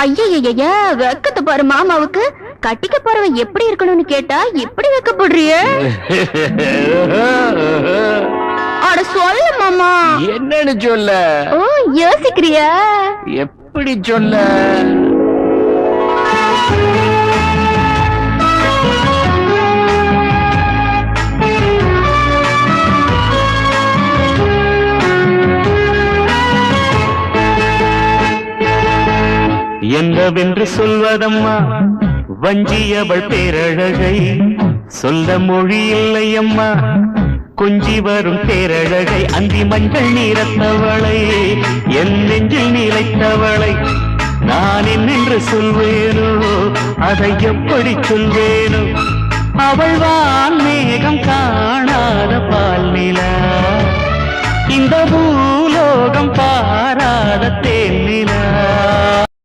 ஐயய்ய வெக்கத்தை பாரு மாமாவுக்கு. கட்டிக்க போறவன் எப்படி இருக்கணும்னு கேட்டா இப்படி வெக்கப்படுறிய? அட சொல்லு மாமா. என்னன்னு சொல்ல? ஓ யோசிக்கிறியா? எப்படி சொல்ல? என்னவென்று சொல்வதம்மா. வஞ்சியவள் பேரழகை சொல்ல மொழி இல்லை அம்மா கொஞ்சி வரும் பேரழகை அந்தி மஞ்சள் நீரத்தவளை என் நெஞ்சில் நிலைத்தவளை நான் என்னென்று சொல்வேனோ? அதை எப்படி சொல்வேனோ? அவள் வான் மேகம் காணாத பால் நில. இந்த பூலோகம்